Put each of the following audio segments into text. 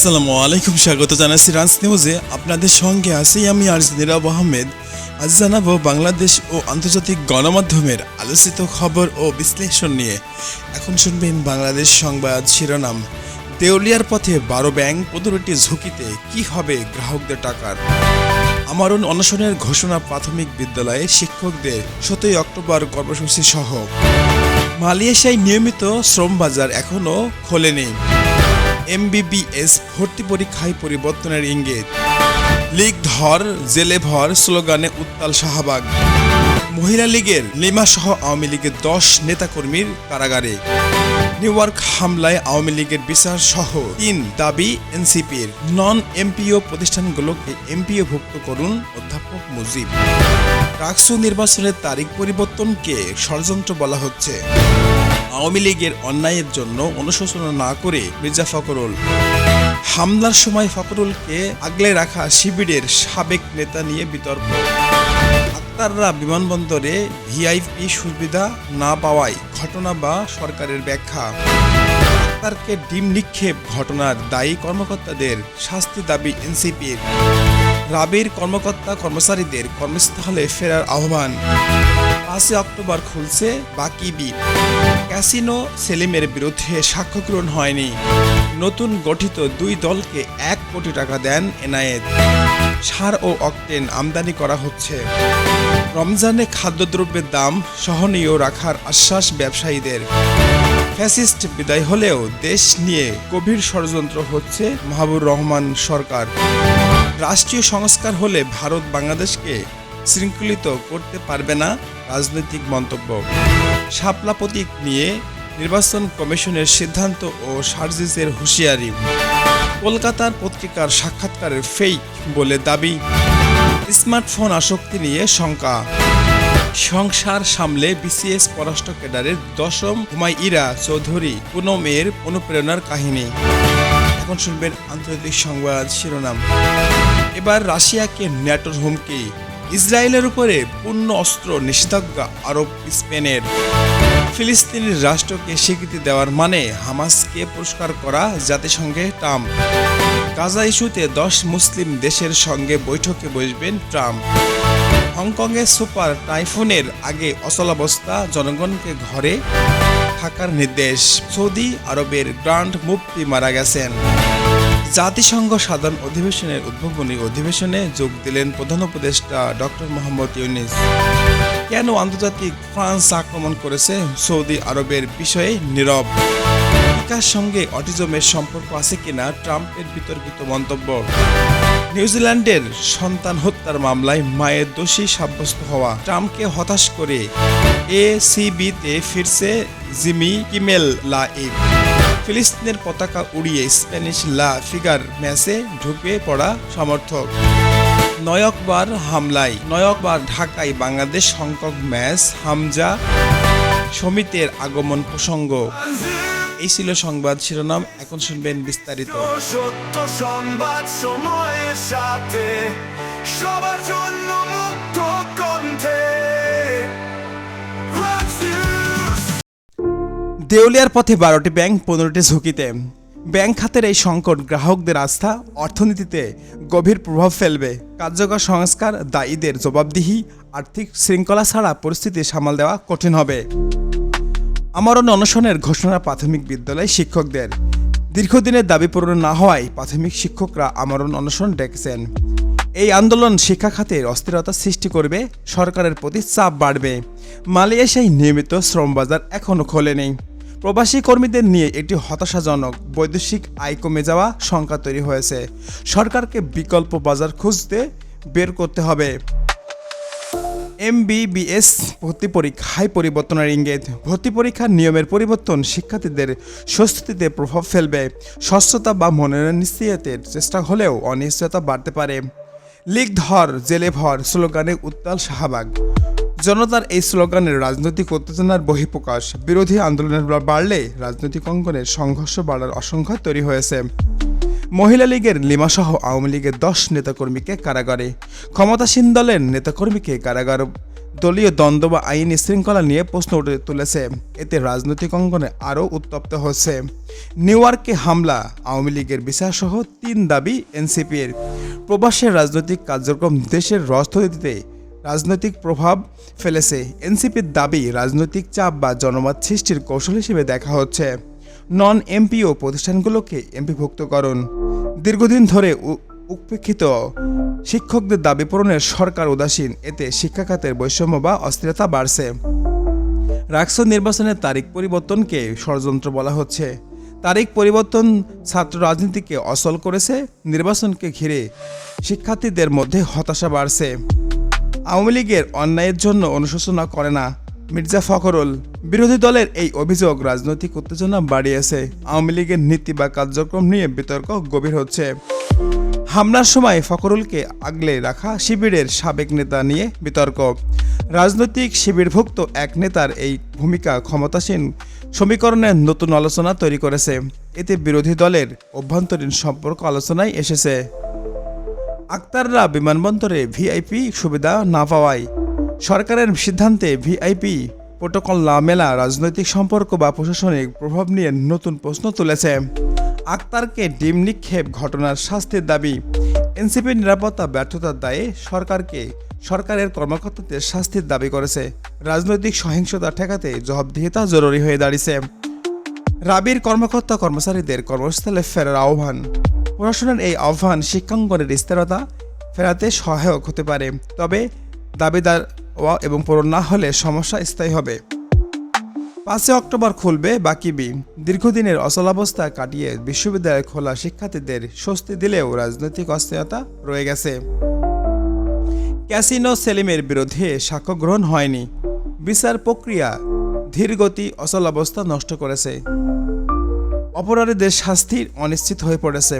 আসসালামু আলাইকুম, স্বাগত জানাচ্ছি রান্স নিউজে। আপনাদের সঙ্গে আছি আমি আরজ নীরব আহমেদ। আজ জানাব বাংলাদেশ ও আন্তর্জাতিক গণমাধ্যমের আলোচিত খবর ও বিশ্লেষণ নিয়ে। এখন শুনবেন বাংলাদেশ সংবাদ শিরোনাম। দেউলিয়ার পথে বারো ব্যাংক পনেরোটি ঝুঁকিতে কি হবে গ্রাহকদের টাকার? আমারণ অনশনের ঘোষণা প্রাথমিক বিদ্যালয়ে শিক্ষকদের সতেরোই অক্টোবর কর্মসূচি সহ। মালয়েশিয়ায় নিয়মিত শ্রম বাজার এখনও খোলেনি। এমবিবিএস ভর্তি পরীক্ষায় পরিবর্তনের ইঙ্গিত। লীগ ধর, জেলে ভর স্লোগানে উত্তাল শাহবাগ। মহিলা লীগের লিমা সহ আওয়ামী লীগের দশ নেতাকর্মীর কারাগারে। নিউইয়র্ক হামলায় আওয়ামী লীগের বিচার সহ তিন দাবি এনসিপির। নন এমপিও প্রতিষ্ঠানগুলোকে এমপিও ভুক্ত করুন অধ্যাপক মুজিব। ডাকসু নির্বাচনের তারিখ পরিবর্তনকে ষড়যন্ত্র বলা হচ্ছে। আওয়ামী লীগের অন্যায়ের জন্য অনুশোচনা না করে মির্জা ফখরুল হামলার সময় ফখরুলকে আগলে রাখা শিবিরের সাবেক নেতা নিয়ে বিতর্ক। আক্তাররা বিমানবন্দরে ভিআইপি সুবিধা না পাওয়ায় ঘটনা বা সরকারের ব্যাখ্যা। আক্তারকে ডিম নিক্ষেপ ঘটনার দায়ী কর্মকর্তাদের শাস্তি দাবি এনসিপির। রাবির কর্মকর্তা কর্মচারীদের কর্মস্থলে ফেরার আহ্বান। পাঁচই অক্টোবর খুলছে বাকি বিপ ক্যাসিনো সেলিমের বিরুদ্ধে সাক্ষ্য গ্রহণ হয়নি। নতুন গঠিত দুই দলকে এক কোটি টাকা দেন এনায়েত। সার ও অকটেন আমদানি করা হচ্ছে। রমজানে খাদ্যদ্রব্যের দাম সহনীয় রাখার আশ্বাস ব্যবসায়ীদের। ফ্যাসিস্ট বিদায় হলেও দেশ নিয়ে গভীর ষড়যন্ত্র হচ্ছে মাহবুর রহমান সরকার। রাষ্ট্রীয় সংস্কার হলে ভারত বাংলাদেশকে শৃঙ্খলিত করতে পারবে না রাজনৈতিক মন্তব্য। শাপলা প্রতীক নিয়ে নির্বাচন কমিশনের সিদ্ধান্ত ও সার্জিসের হুঁশিয়ারি। কলকাতার পত্রিকার সাক্ষাৎকারের ফেক বলে দাবি। স্মার্টফোন আসক্তি নিয়ে শঙ্কা। সংসার সামলে বিসিএস পররাষ্ট্র ক্যাডারের দশম হুমায়ুরা চৌধুরী পুনমের অনুপ্রেরণার কাহিনী। এখন শুনবেন আন্তর্জাতিক সংবাদ শিরোনাম। এবার রাশিয়াকে ন্যাটোর হুমকি। ইসরায়েলের উপরে পূর্ণ অস্ত্র নিষেধাজ্ঞা আরব স্পেনের। ফিলিস্তিনের রাষ্ট্রকে স্বীকৃতি দেওয়ার মানে হামাসকে পুরস্কার করা জাতিসংঘে ট্রাম্প। গাজা ইস্যুতে দশ মুসলিম দেশের সঙ্গে বৈঠকে বসবেন ট্রাম্প। হংকংয়ে সুপার টাইফুনের আগে অচলাবস্থা জনগণকে ঘরে থাকার নির্দেশ। সৌদি আরবের গ্রান্ড মুফতি মারা গেছেন। জাতিসংঘ সাধারণ অধিবেশনের উদ্ভাবনী অধিবেশনে যোগ দিলেন প্রধান উপদেষ্টা ডক্টর মোহাম্মদ ইউনিস। কেন আন্তর্জাতিক ফ্রান্স আক্রমণ করেছে? সৌদি আরবের বিষয়ে নীরব। টিকার সঙ্গে অটিজমের সম্পর্ক আছে কিনা? ট্রাম্পের বিতর্কিত মন্তব্য। নিউজিল্যান্ডের সন্তান হত্যার মামলায় মায়ের দোষী সাব্যস্ত হওয়া। ট্রাম্পকে হতাশ করে এ সিবিতে ফিরছে জিমি কিমেল লা ইভ ফিলিস্তিনের পতাকা উড়িয়ে স্প্যানিশ লা ফিগার ম্যাচে ঢুকে পড়া সমর্থক। নয়কবার হামলায়, নয়কবার ঢাকায় Bangladesh Hong Kong match Hamza সমিতের আগমন প্রসঙ্গ। এই ছিল সংবাদ শিরোনাম, এখন শুনবেন বিস্তারিত। সত্য সংবাদ সময়ের সাথে, সবার জন্য দেউলিয়ার পথে বারোটি ব্যাংক, পনেরোটি ঝুঁকিতে। ব্যাংক খাতের এই সংকট গ্রাহকদের আস্থা, অর্থনীতিতে গভীর প্রভাব ফেলবে। কার্যকর সংস্কার, দায়ীদের জবাবদিহি, আর্থিক শৃঙ্খলা ছাড়া পরিস্থিতি সামাল দেওয়া কঠিন হবে। আমারণ অনশনের ঘোষণা প্রাথমিক বিদ্যালয় শিক্ষকদের। দীর্ঘদিনের দাবি পূরণ না হওয়ায় প্রাথমিক শিক্ষকরা আমরণ অনশন ডেকেছেন। এই আন্দোলন শিক্ষা খাতের অস্থিরতা সৃষ্টি করবে, সরকারের প্রতি চাপ বাড়বে। মালয়েশিয়ায় নিয়মিত শ্রম বাজার এখনও খোলেনি। প্রবাসী কর্মীদের নিয়ে এটি হতাশাজনক বৈদেশিক আয় কমে যাওয়া শঙ্কা তৈরি হয়েছে। সরকারকে বিকল্প বাজার খুঁজতে বের করতে হবে। এমবিবিএস ভর্তি পরীক্ষায় পরিবর্তনের ইঙ্গিত। ভর্তি পরীক্ষার নিয়মের পরিবর্তন শিক্ষার্থীদের স্বস্তিতে প্রভাব ফেলবে। স্বচ্ছতা বা মনোনয়ন চেষ্টা হলেও অনিশ্চয়তা বাড়তে পারে। লিগ ধর, জেলে ভর, স্লোগানে উত্তাল শাহবাগ। জনতার এই স্লোগানের রাজনৈতিক উত্তেজনার বহিঃপ্রকাশ। বিরোধী আন্দোলনের বাড়লে রাজনৈতিক অঙ্গনের সংঘর্ষ বাড়ার আশঙ্কা তৈরি হয়েছে। মহিলা লীগের লিমাসহ আওয়ামী লীগের দশ নেতাকর্মীকে কারাগারে। ক্ষমতাসীন দলের নেতাকর্মীকে কারাগার। দলীয় দ্বন্দ্ব বা আইনি শৃঙ্খলা নিয়ে প্রশ্ন উঠে তুলেছে। এতে রাজনৈতিক অঙ্গনে আরও উত্তপ্ত হচ্ছে। নিউ ইয়র্কে হামলা, আওয়ামী লীগের বিচারসহ তিন দাবি এনসিপির। প্রবাসের রাজনৈতিক কার্যক্রম দেশের অর্থনীতিতে রাজনৈতিক প্রভাব ফেলেছে। এনসিপির দাবি, রাজনৈতিক চাপ বা জনমত সৃষ্টির কৌশল হিসেবে দেখা হচ্ছে। নন এমপিও প্রতিষ্ঠানগুলোকে এমপিভুক্তকরণ দীর্ঘদিন ধরে উপেক্ষিত শিক্ষকদের দাবি পূরণের সরকার উদাসীন, এতে শিক্ষা খাতের বৈষম্য বা অস্থিরতা বাড়ছে। রাকসু নির্বাচনের তারিখ পরিবর্তনকে ষড়যন্ত্র বলা হচ্ছে। তারিখ পরিবর্তন ছাত্র রাজনীতিকে অচল করেছে, নির্বাচনকে ঘিরে শিক্ষার্থীদের মধ্যে হতাশা বাড়ছে। আওয়ামী লীগের অন্যায়ের জন্য অনুশোচনা করে না। মির্জা ফখরুল, বিরোধী দলের এই অভিযোগ রাজনৈতিক উত্তেজনা বাড়িয়েছে। আওয়ামী লীগের নীতি বা কার্যক্রম নিয়ে বিতর্ক গভীর হচ্ছে। হামলার সময় ফখরুলকে আগলে রাখা শিবিরের সাবেক নেতা নিয়ে বিতর্ক। রাজনৈতিক শিবিরভুক্ত এক নেতার এই ভূমিকা ক্ষমতাসীন সমীকরণের নতুন আলোচনা তৈরি করেছে। এতে বিরোধী দলের অভ্যন্তরীণ সম্পর্ক আলোচনায় এসেছে। আক্তাররা বিমানবন্দরে ভিআইপি সুবিধা না পাওয়ায় সরকারের সিদ্ধান্তে ভিআইপি প্রোটোকল না মেলা রাজনৈতিক সম্পর্ক বা প্রশাসনিক প্রভাব নিয়ে নতুন প্রশ্ন তুলেছে। আক্তারকে ডিম নিক্ষেপ ঘটনার শাস্তির দাবি। এনসিপির নিরাপত্তা ব্যর্থতার দায়ে সরকারকে সরকারের কর্মকর্তাদের শাস্তির দাবি করেছে। রাজনৈতিক সহিংসতা ঠেকাতে জবাবদিহিতা জরুরি হয়ে দাঁড়িয়েছে। রাবির কর্মকর্তা কর্মচারীদের কর্মস্থলে ফেরার আহ্বান। প্রশাসনের এই আহ্বান শিক্ষাঙ্গনের স্থিরতা ফেরাতে সহায়ক হতে পারে। তবে দাবিদার এবং পূরণ না হলে সমস্যা স্থায়ী হবে। পাঁচই অক্টোবর খুলবে বাকিবি দীর্ঘদিনের অচলাবস্থা কাটিয়ে বিশ্ববিদ্যালয় খোলা শিক্ষার্থীদের স্বস্তি দিলেও রাজনৈতিক অস্থিরতা রয়ে গেছে। ক্যাসিনো সেলিমের বিরুদ্ধে সাক্ষ্য গ্রহণ হয়নি। বিচার প্রক্রিয়া ধীরগতি অচলাবস্থা নষ্ট করেছে। অপরাধীদের শাস্তির অনিশ্চিত হয়ে পড়েছে।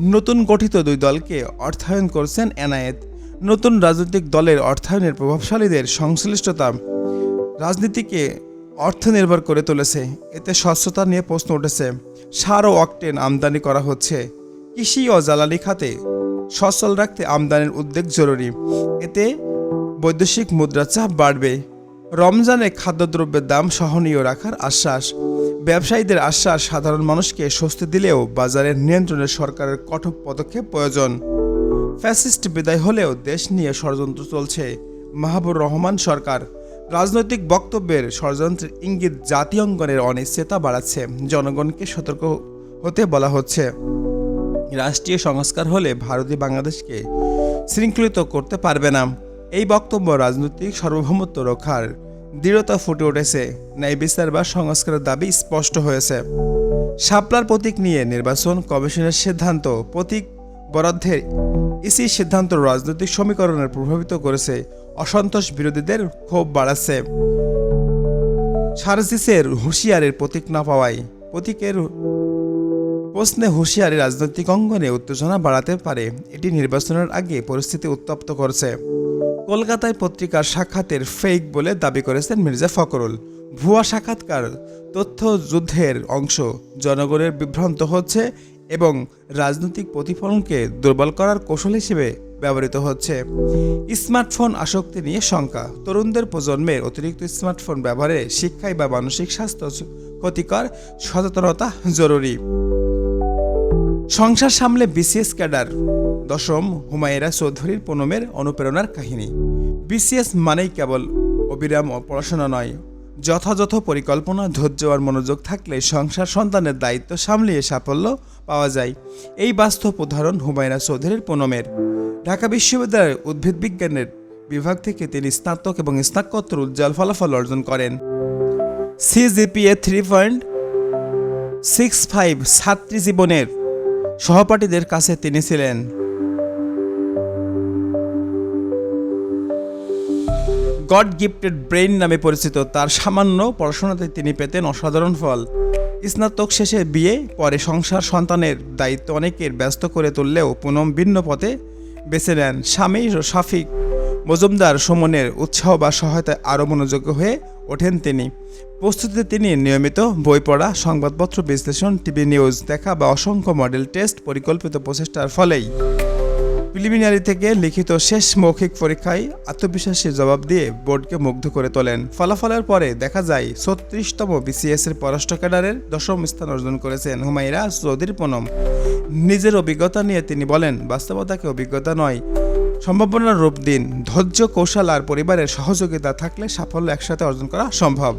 নতুন গঠিত দুই দলকে অর্থায়ন করছেন এনায়েত। নতুন রাজনৈতিক দলের অর্থায়নের প্রভাবশালীদের সংশ্লিষ্টতা রাজনীতিকে অর্থ নির্ভর করে তুলেছে। এতে স্বচ্ছতা নিয়ে প্রশ্ন উঠেছে, সার ও অকটেন আমদানি করা হচ্ছে। কৃষি ও জ্বালানি খাতে সচল রাখতে আমদানির উদ্যোগ জরুরি। এতে বৈদেশিক মুদ্রা চাপ বাড়বে। রমজানে খাদ্যদ্রব্যের দাম সহনীয় রাখার আশ্বাস। ব্যবসায়ীদের আশ্বাস, সাধারণ মানুষকে স্বস্তি দিলেও বাজারের নিয়ন্ত্রণে সরকারের কঠোর পদক্ষেপ প্রয়োজন। ফ্যাসিস্ট বিদায় হলেও দেশ নিয়ে ষড়যন্ত্র চলছে, মাহবুর রহমান সরকার। রাজনৈতিক বক্তব্যের ষড়যন্ত্রের ইঙ্গিত জাতীয় অঙ্গনের অনিশ্চয়তা বাড়াচ্ছে, জনগণকে সতর্ক হতে বলা হচ্ছে। রাষ্ট্রীয় সংস্কার হলে ভারতীয় বাংলাদেশকে শৃঙ্খলিত করতে পারবে না। এই বক্তব্য রাজনৈতিক সার্বভৌমত্ব রক্ষার দৃঢ়তা ফুটে উঠেছে। ন্যায় বিচার বা সংস্কারের দাবি স্পষ্ট হয়েছে। শাপলার প্রতীক নিয়ে নির্বাচন কমিশনের সিদ্ধান্ত। প্রতীক বরাদ্দের ইসি সিদ্ধান্ত রাজনৈতিক সমীকরণের প্রভাবিত করেছে। অসন্তোষ বিরোধীদের ক্ষোভ বাড়াচ্ছে। সার্জিসের হুঁশিয়ারের প্রতীক না পাওয়ায় প্রতীকের প্রশ্নে হুঁশিয়ারি রাজনৈতিক অঙ্গনে উত্তেজনা বাড়াতে পারে। এটি নির্বাচনের আগে পরিস্থিতি উত্তপ্ত করছে। কলকাতায় পত্রিকার সাক্ষাতের ফেক বলে দাবি করেছেন মির্জা ফখরুল। ভুয়া সাক্ষাৎকার, তথ্য যুদ্ধের অংশ, জনগণের বিভ্রান্ত হচ্ছে এবং রাজনৈতিক প্রতিফলনকে দুর্বল করার কৌশল হিসেবে ব্যবহৃত হচ্ছে। স্মার্টফোন আসক্তি নিয়ে শঙ্কা, তরুণদের প্রজন্মের অতিরিক্ত স্মার্টফোন ব্যবহারে শিক্ষায় বা মানসিক স্বাস্থ্য ক্ষতিকর, সচেতনতা জরুরি। সংসার সামলে বিসিএস ক্যাডার দশম হুমায়রা চৌধুরীর পুনমের অনুপ্রেরণার কাহিনী। বিসিএস মানেই কেবল অবিরাম ও পড়াশোনা নয়। যথাযথ পরিকল্পনা, ধৈর্য আর মনোযোগ থাকলে সংসার সন্তানের দায়িত্ব সামলিয়ে সাফল্য পাওয়া যায়। এই বাস্তব উদাহরণ হুমায়রা চৌধুরীর পুনমের। ঢাকা বিশ্ববিদ্যালয়ের উদ্ভিদ বিজ্ঞানের বিভাগ থেকে তিনি স্নাতক এবং স্নাতকোত্তর উজ্জ্বল ফলাফল অর্জন করেন। CGPA three point six five ছাত্রী জীবনের সহপাঠীদের কাছে তিনি ছিলেন। গড গিফটেড ব্রেইন নামে পরিচিত তার সামান্য পড়াশোনাতে তিনি পেতেন অসাধারণ ফল। স্নাতক শেষে বিয়ে, পরে সংসার সন্তানের দায়িত্ব অনেকের ব্যস্ত করে তুললেও পুনম ভিন্ন পথে বেছে নেন স্বামী শাফিক। মজুমদার সুমনের উৎসাহ বা সহায়তায় আরও মনোযোগ্য হয়ে ওঠেন তিনি। প্রস্তুতিতে তিনি নিয়মিত বই পড়া, সংবাদপত্র বিশ্লেষণ, টিভি নিউজ দেখা বা অসংখ্য মডেল টেস্ট পরিকল্পিত প্রচেষ্টার ফলেই প্রিলিমিনারি থেকে লিখিত শেষ মৌখিক পরীক্ষায় আত্মবিশ্বাসী জবাব দিয়ে বোর্ডকে মুগ্ধ করে তোলেন। ফলাফলের পরে দেখা যায়, ছত্রিশতম বিসিএস এর পররাষ্ট্র ক্যাডারের দশম স্থান অর্জন করেছেন হুমাইরা চৌধুরী পুনম নিজের অভিজ্ঞতা নিয়ে তিনি বলেন বাস্তবতাকে অভিজ্ঞতা নয়। সম্ভাবনার রূপ দিন, ধৈর্য, কৌশল আর পরিবারের সহযোগিতা থাকলে সাফল্য একসাথে অর্জন করা সম্ভব।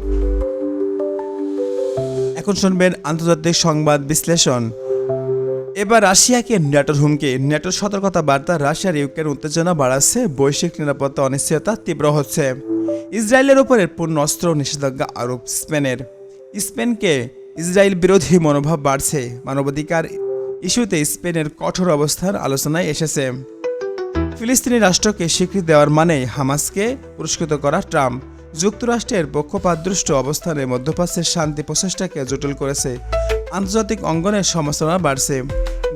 এখন শুনবেন আন্তর্জাতিক সংবাদ বিশ্লেষণ। এবার রাশিয়াকে ন্যাটোর হুমকি। ন্যাটোর সতর্কতা বার্তা রাশিয়ার ইউক্রেন উত্তেজনা বাড়াচ্ছে, বৈশ্বিক নিরাপত্তা অনিশ্চয়তা তীব্র হচ্ছে। ইসরায়েলের উপরে পূর্ণ অস্ত্র নিষেধাজ্ঞা আরোপ স্পেনের। স্পেনকে ইসরায়েল বিরোধী মনোভাব বাড়ছে। মানবাধিকার ইস্যুতে স্পেনের কঠোর অবস্থার আলোচনায় এসেছে। ফিলিস্তিনি রাষ্ট্রকে স্বীকৃতি দেওয়ার মানে হামাসকে পুরস্কৃত করা ট্রাম্প। যুক্তরাষ্ট্রের পক্ষপাতদৃষ্ট অবস্থানে মধ্যপ্রাচ্যের শান্তি প্রচেষ্টাকে জটিল করেছে। আন্তর্জাতিক অঙ্গনের সমালোচনা বাড়ছে।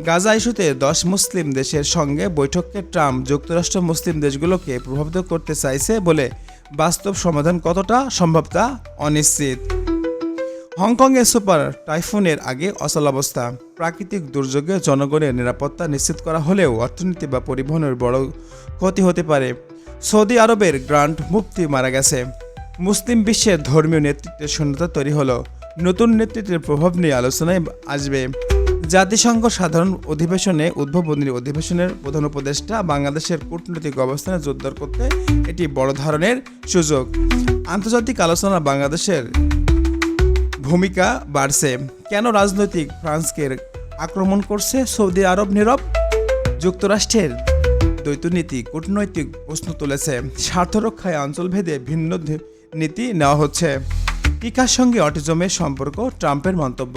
গাজা ইস্যুতে দশ মুসলিম দেশের সঙ্গে বৈঠকে ট্রাম্প যুক্তরাষ্ট্র মুসলিম দেশগুলোকে প্রভাবিত করতে চাইছে বলে বাস্তব সমাধান কতটা সম্ভব তা অনিশ্চিত। হংকংয়ে সুপার টাইফুনের আগে অচলাবস্থা প্রাকৃতিক দুর্যোগে জনগণের নিরাপত্তা নিশ্চিত করা হলেও অর্থনীতি বা পরিবহনের বড় ক্ষতি হতে পারে। সৌদি আরবের গ্রান্ট মুফতি মারা গেছে। মুসলিম বিশ্বের ধর্মীয় নেতৃত্বের শূন্যতা তৈরি হলো। নতুন নেতৃত্বের প্রভাব নিয়ে আলোচনায় আসবে। জাতিসংঘ সাধারণ অধিবেশনে উদ্ভাবনী অধিবেশনের প্রধান উপদেষ্টা বাংলাদেশের কূটনৈতিক অবস্থানে জোরদার করতে এটি বড় ধরনের সুযোগ। আন্তর্জাতিক আলোচনা বাংলাদেশের ভূমিকা বাড়ছে। কেন রাজনৈতিক ফ্রান্সকে আক্রমণ করছে সৌদি আরব নীরব? যুক্তরাষ্ট্রের দ্বৈতনীতি কূটনৈতিক প্রশ্ন তুলেছে। স্বার্থ রক্ষায় অঞ্চলভেদে ভিন্ন নীতি নেওয়া হচ্ছে। টিকার সঙ্গে অটিজমের সম্পর্ক, ট্রাম্পের মন্তব্য।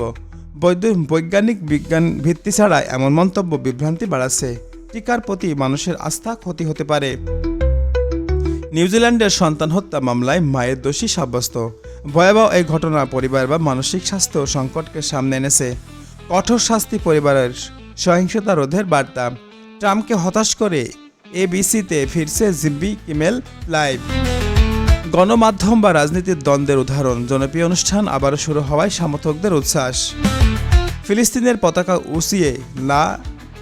বৈজ্ঞানিক বিজ্ঞান ভিত্তি ছাড়া এমন মন্তব্য বিভ্রান্তি বাড়াচ্ছে। টিকার প্রতি মানুষের আস্থা ক্ষতি হতে পারে। নিউজিল্যান্ডের সন্তান হত্যা মামলায় মায়ের দোষী সাব্যস্ত। ভয়াবহ এই ঘটনা পরিবার বা মানসিক স্বাস্থ্য সংকটকে সামনে এনেছে। কঠোর শাস্তি পরিবারের সহিংসতা রোধের বার্তা। ট্রাম্পকে হতাশ করে এবিসিতে ফিরছে জিম্বি কিমেল লাইভ। গণমাধ্যম বা রাজনীতির দ্বন্দ্বের উদাহরণ। জনপ্রিয় অনুষ্ঠান আবারও শুরু হওয়ায় সমর্থকদের উচ্ছ্বাস। ফিলিস্তিনের পতাকা উঁচিয়ে লা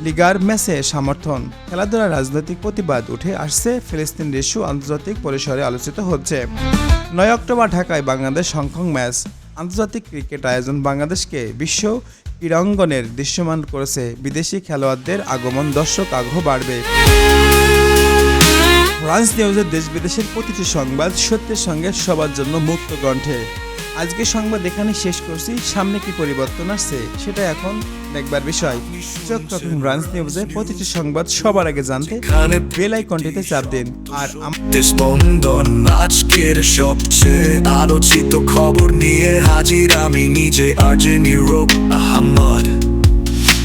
লিগার ম্যাচে সমর্থন। খেলাধুলার রাজনৈতিক প্রতিবাদ উঠে আসছে ফিলিস্তিন ইস্যু আন্তর্জাতিক পরিসরে আলোচিত হচ্ছে। নয় অক্টোবর ঢাকায় বাংলাদেশ হংকং ম্যাচ। আন্তর্জাতিক ক্রিকেট আয়োজন বাংলাদেশকে বিশ্ব ক্রীড়াঙ্গনের দৃশ্যমান করেছে। বিদেশি খেলোয়াড়দের আগমন দর্শক আগ্রহ বাড়বে। ফ্রান্স নিউজের দেশ বিদেশের প্রতিটি সংবাদ সত্যের সঙ্গে সবার জন্য মুক্ত কণ্ঠে। আজকে সংবাদ এখানে শেষ করছি। সামনে কি পরিবর্তন আসছে সেটা এখন দেখবার বিষয়। চোখ রাখুন ফ্রান্স নিউজে প্রতিটি সংবাদ সবার আগে জানতে বেল আইকনটিতে চাপ দিন। আর স্পন্দন আজকের সবচেয়ে আলোচিত খবর নিয়ে হাজির আমি নিজে আর্জে নিউরোপ আহমদ।